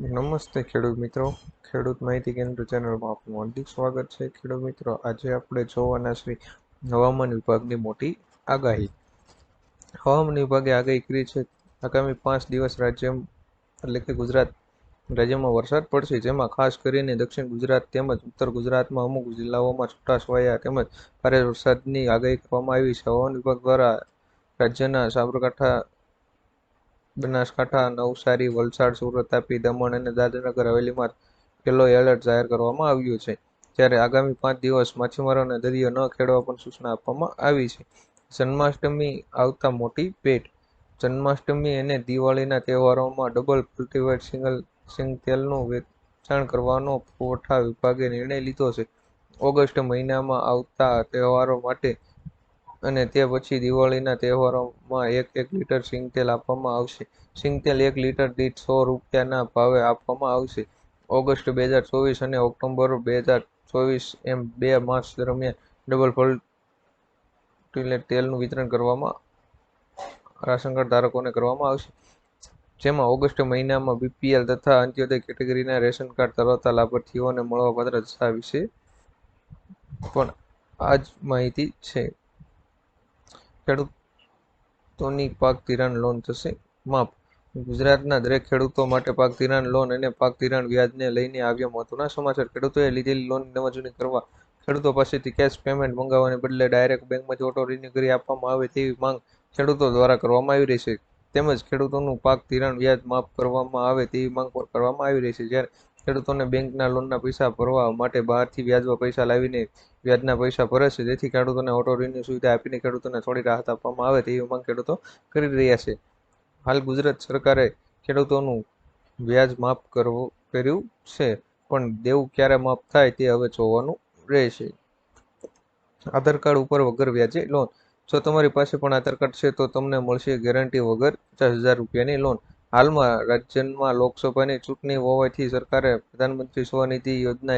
નમસ્તે ખેડૂત મિત્રો. ખેડૂત માહિતી કેન્દ્ર ચેનલમાં આપનું હાર્દિક સ્વાગત છે. ખેડૂત મિત્રો, આજે આપણે જોવાના શ્રી હવામાન વિભાગની મોટી આગાહી. હવામાન વિભાગે આગાહી કરી છે, આગામી પાંચ દિવસ રાજ્ય એટલે કે ગુજરાત રાજ્યમાં વરસાદ પડશે, જેમાં ખાસ કરીને દક્ષિણ ગુજરાત તેમજ ઉત્તર ગુજરાતમાં અમુક જિલ્લાઓમાં છૂટાછવાયા તેમજ ભારે વરસાદની આગાહી કરવામાં આવી છે. હવામાન વિભાગ દ્વારા રાજ્યના સાબરકાંઠા બનાસકાંઠા નવસારી, વલસાડ, સુરત તાપી દમણ અને દાદરાનગર હવેલીમાં યલો એલર્ટ જાહેર કરવામાં આવ્યું છે. જ્યારે આગામી પાંચ દિવસ માછીમારોને દરિયો ન ખેડવા પણ સૂચના આપવામાં આવી છે. જન્માષ્ટમી આવતા મોટી ભેટ. જન્માષ્ટમી અને દિવાળીના તહેવારોમાં ડબલ કલ્ટિવેટ સિંગલ સિંગ તેલનું વેચાણ કરવાનો પુરવઠા વિભાગે નિર્ણય લીધો છે. ઓગસ્ટ મહિનામાં આવતા તહેવારો માટે અને તે પછી દિવાળીના તહેવારોમાં એક એક લીટર સિંગતેલ આપવામાં આવશે. સિંગતેલ એક લીટર દીઠ સો રૂપિયાના ભાવે આપવામાં આવશે. ઓગસ્ટ બે હજાર ચોવીસ અને ઓક્ટોબર બે હજાર ચોવીસ એમ બે માસ દરમિયાન ડબલ ફલ્ટિલેટ તેલનું વિતરણ કરવામાં રાશન કાર્ડ ધારકોને કરવામાં આવશે. જેમાં ઓગસ્ટ મહિનામાં બીપીએલ તથા અંત્યોદય કેટેગરીના રેશન કાર્ડ ધરાવતા લાભાર્થીઓને મળવાપાત્ર દસ્તાવેજ વિશે પણ આ જ માહિતી છે. ખેડૂતોની પાક ધિરાણ લોન થશે? માફ. ગુજરાતના દરેક ખેડૂતો માટે પાક ધિરાણ લોન અને પાક ધિરાણ વ્યાજને લઈને આવ્યા મહત્વના સમાચાર. ખેડૂતોએ લીધેલી લોન નવજૂની કરવા ખેડૂતો પાસેથી કેશ પેમેન્ટ મંગાવવાને બદલે ડાયરેક્ટ બેંકમાંથી ઓટો રિન્યુ કરી આપવામાં આવે તેવી માંગ ખેડૂતો દ્વારા કરવામાં આવી રહી છે. તેમજ ખેડૂતોનું પાક ધિરાણ વ્યાજ માફ કરવામાં આવે તેવી માંગ પણ કરવામાં આવી રહી છે. જ્યારે ખેડૂતોને બેંકના લોનના પૈસા ભરવા માટે બહારથી વ્યાજમાં પૈસા લાવીને વ્યાજના પૈસા ભરે છે. જેથી ખેડૂતોને ઓટો ઋણની સુવિધા આપીને ખેડૂતોને થોડી રાહત આપવામાં આવે તેવી માંગ ખેડૂતો કરી રહ્યા છે. હાલ ગુજરાત સરકારે ખેડૂતોનું વ્યાજ માફ કરવું કર્યું છે, પણ દેવું ક્યારે માફ થાય તે હવે જોવાનું રહેશે. આધાર કાર્ડ ઉપર વગર વ્યાજે લોન. જો તમારી પાસે પણ આધાર કાર્ડ છે તો તમને મળશે ગેરંટી વગર પચાસ હજાર રૂપિયાની લોન. હાલમાં રાજ્યમાં લોકસભાની ચૂંટણી હોવાથી સરકારે પ્રધાનમંત્રી સ્વનિધિ યોજના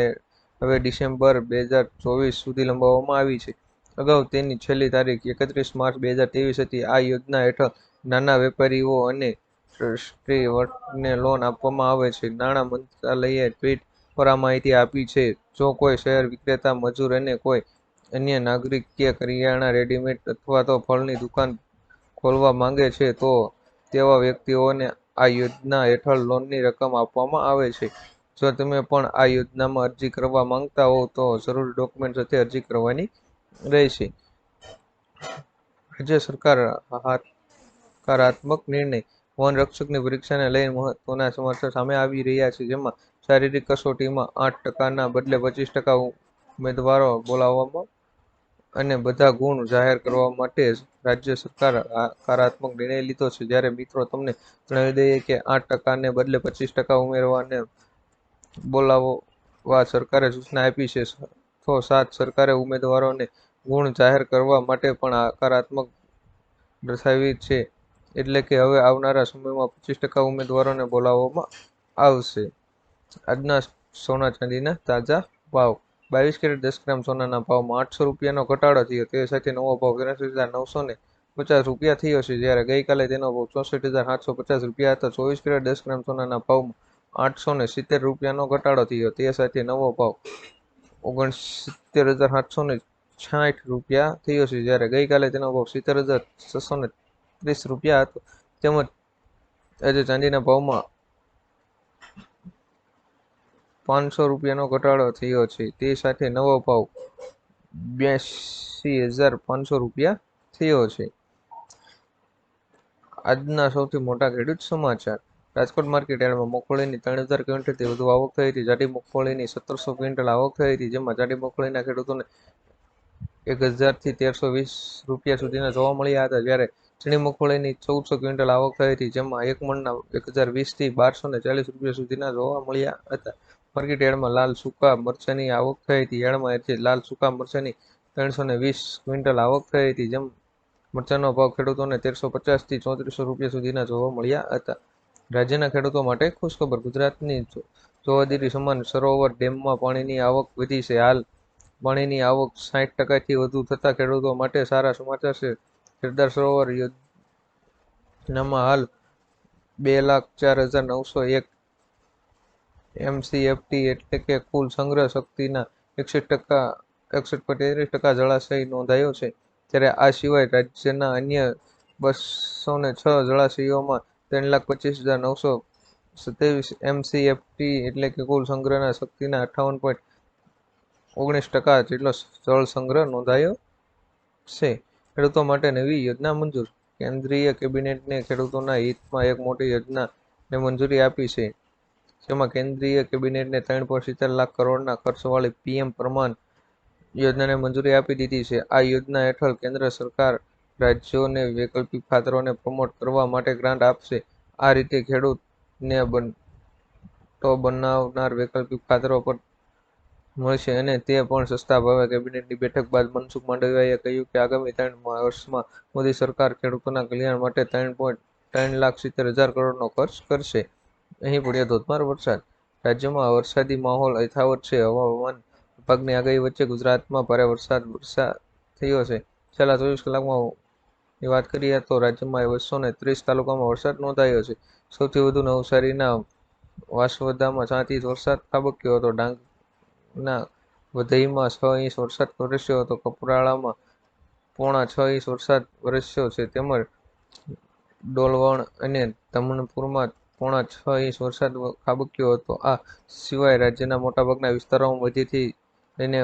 હવે ડિસેમ્બર બે હજાર ચોવીસ સુધી લંબાવવામાં આવી છે. અગાઉ તેની છેલ્લી તારીખ એકત્રીસ માર્ચ બે હજાર ત્રેવીસ હતી. આ યોજના હેઠળ નાના વેપારીઓ અને ટ્રસ્ટી વર્ગને લોન આપવામાં આવે છે. નાણાં મંત્રાલયે ટ્વીટ પર આ માહિતી આપી છે. જો કોઈ શહેર વિક્રેતા, મજૂર અને કોઈ અન્ય નાગરિક કે કરિયાણા રેડીમેડ અથવા તો ફળની દુકાન ખોલવા માંગે છે, તો તેવા વ્યક્તિઓને આ યોજના હેઠળ લોનની રકમ આપવામાં આવે છે. જો તમે પણ આ યોજનામાં અરજી કરવા માંગતા હો, તો જરૂરી ડોક્યુમેન્ટ સાથે અરજી કરવાની રહેશે. રાજ્ય સરકાર હકારાત્મક નિર્ણય વન રક્ષકની પરીક્ષાને લઈને મહત્વના સમાચાર સામે આવી રહ્યા છે, જેમાં શારીરિક કસોટીમાં આઠ ટકાના બદલે પચીસ ટકા ઉમેદવારો બોલાવવામાં અને બધા ગુણ જાહેર કરવા માટે રાજ્ય સરકાર હકારાત્મક નિર્ણય લીધો છે. જ્યારે મિત્રો તમને જણાવી દઈએ કે આઠ ટકાને બદલે પચીસ ટકા ઉમેરવાને બોલાવવા સરકારે સૂચના આપી છે, તો સાત સરકારે ઉમેદવારોને ગુણ જાહેર કરવા માટે પણ હકારાત્મક દર્શાવી છે. એટલે કે હવે આવનારા સમયમાં પચીસ ટકા ઉમેદવારોને બોલાવવામાં આવશે. આજના સોના ચાંદીના તાજા ભાવ. બાવીસ કેરેટ દસ ગ્રામ સોનાના ભાવમાં આઠસો રૂપિયાનો ઘટાડો થયો. તે સાથે નવો ભાવ ત્રેસઠ હજાર નવસો ને પચાસ રૂપિયા થયો છે. જ્યારે ગઈકાલે તેનો ભાવ ચોસઠ હજાર સાતસો પચાસ રૂપિયા હતો. ચોવીસ કેરેટ દસ ગ્રામ સોનાના ભાવમાં આઠસો ને સિત્તેર રૂપિયાનો ઘટાડો થયો. તે સાથે નવો ભાવ ઓગણસિત્તેર હજાર સાતસો ને છાઠ રૂપિયા થયો છે. જ્યારે ગઈકાલે તેનો ભાવ સિત્તેર હજાર છસો ને ત્રીસ રૂપિયા હતો. તેમજ આજે ચાંદીના ભાવમાં પાંચસો રૂપિયાનો ઘટાડો થયો છે. તે સાથે નવો ભાવ બ્યાસી હજાર પાંચસો રૂપિયા થયો છે. આજના સૌથી મોટા ખેડૂત સમાચાર. રાજકોટ માર્કેટ યાર્ડમાં મગફળીની ત્રણ હજાર ક્વિન્ટલથી વધુ આવક થઈ હતી જાડી મગફળીની સત્તરસો ક્વિન્ટલ આવક થઈ હતી જેમાં જાડી મગફળીના ખેડૂતોને એક હજારથી તેરસો વીસ રૂપિયા સુધીના જોવા મળ્યા હતા, જ્યારે ઝીણી મગફળીની ચૌદસો ક્વિન્ટલ આવક થઈ હતી જેમાં એક મણના એક હજાર વીસથી બારસો ને ચાલીસ રૂપિયા સુધીના જોવા મળ્યા હતા. માર્કેટ યાર્ડમાં લાલ સૂકા મરચાની આવક થઈ હતી. યાર્ડમાં લાલ સૂકા મરચાની ત્રણસો ને વીસ ક્વિન્ટલ આવક થઈ હતી, જેમ મરચાનો ભાવ ખેડૂતોને તેરસો પચાસથી ચોત્રીસો રૂપિયા સુધીના જોવા મળ્યા હતા. રાજ્યના ખેડૂતો માટે ખુશખબર ગુજરાતની જોવાદીરી સમાન સરોવર ડેમમાં પાણીની આવક વધી છે. હાલ પાણીની આવક સાઠ ટકાથી વધુ થતા ખેડૂતો માટે સારા સમાચાર છે. સરદાર સરોવર યોજનામાં હાલ બે લાખ ચાર હજાર નવસો એક એમસીએફટી એટલે કે કુલ સંગ્રહ શક્તિના એકસઠ ટકા, એકસઠ પોઈન્ટ ટકા જળાશય નોંધાયો છે. જ્યારે આ સિવાય રાજ્યના અન્ય બસો ને છ જળાશયોમાં ત્રણ લાખ પચીસ હજાર નવસો સત્યાવીસ એમસીએફટી એટલે કે કુલ સંગ્રહના શક્તિના અઠ્ઠાવન પોઈન્ટ ઓગણીસ ટકા જેટલો જળ સંગ્રહ નોંધાયો છે. ખેડૂતો માટે નવી યોજના મંજૂર. કેન્દ્રીય કેબિનેટને ખેડૂતોના હિતમાં એક મોટી યોજનાને મંજૂરી આપી છે. જેમાં કેન્દ્રીય કેબિનેટને ત્રણ પોઈન્ટ સિત્તેર લાખ કરોડના ખર્ચવાળી પીએમ પ્રમાણ યોજનાને મંજૂરી આપી દીધી છે. આ યોજના હેઠળ કેન્દ્ર સરકાર રાજ્યોને વૈકલ્પિક ખાતરોને પ્રમોટ કરવા માટે ગ્રાન્ટ આપશે. આ રીતે ખેડૂતને બન, તો બનાવનાર વૈકલ્પિક ખાતરો પર મળશે અને તે પણ સસ્તા ભાવે કેબિનેટની બેઠક બાદ મનસુખ માંડવિયાએ કહ્યું કે આગામી ત્રણ વર્ષમાં મોદી સરકાર ખેડૂતોના કલ્યાણ માટે ત્રણ પોઈન્ટ ત્રણ લાખ સિત્તેર હજાર કરોડનો ખર્ચ કરશે. અહીં પડ્યો ધોધમાર વરસાદ. રાજ્યમાં વરસાદી માહોલ યથાવત છે. હવામાન વિભાગની આગાહી વચ્ચે ગુજરાતમાં ભારે વરસાદ વરસાદ થયો છે. છેલ્લા ચોવીસ કલાકમાં વાત કરીએ તો રાજ્યમાં બસો ને ત્રીસ તાલુકામાં વરસાદ નોંધાયો છે. સૌથી વધુ નવસારીના વાસવદામાં છ ઇંચ વરસાદ ખાબક્યો હતો. ડાંગના વધઈમાં છ ઇંચ વરસાદ વરસ્યો હતો. કપરાળામાં પોણા છ ઇંચ વરસાદ વરસ્યો છે. તેમજ ડોલવણ અને ધમણપુરમાં પોણા છ ઇંચ વરસાદ ખાબક્યો હતો. આ સિવાય રાજ્યના મોટાભાગના વિસ્તારોમાં મધ્યથી લઈને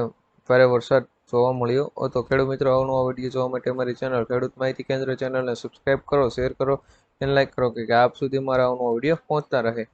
ભારે વરસાદ જોવા મળ્યો હતો. ખેડૂત મિત્રો અવનવા વીડિયો જોવા માટે અમારી ચેનલ ખેડૂત માહિતી કેન્દ્ર ચેનલને સબસ્ક્રાઈબ કરો શેર કરો અને લાઈક કરો કે આપ સુધી મારા આવનો વીડિયો પહોંચતા રહે.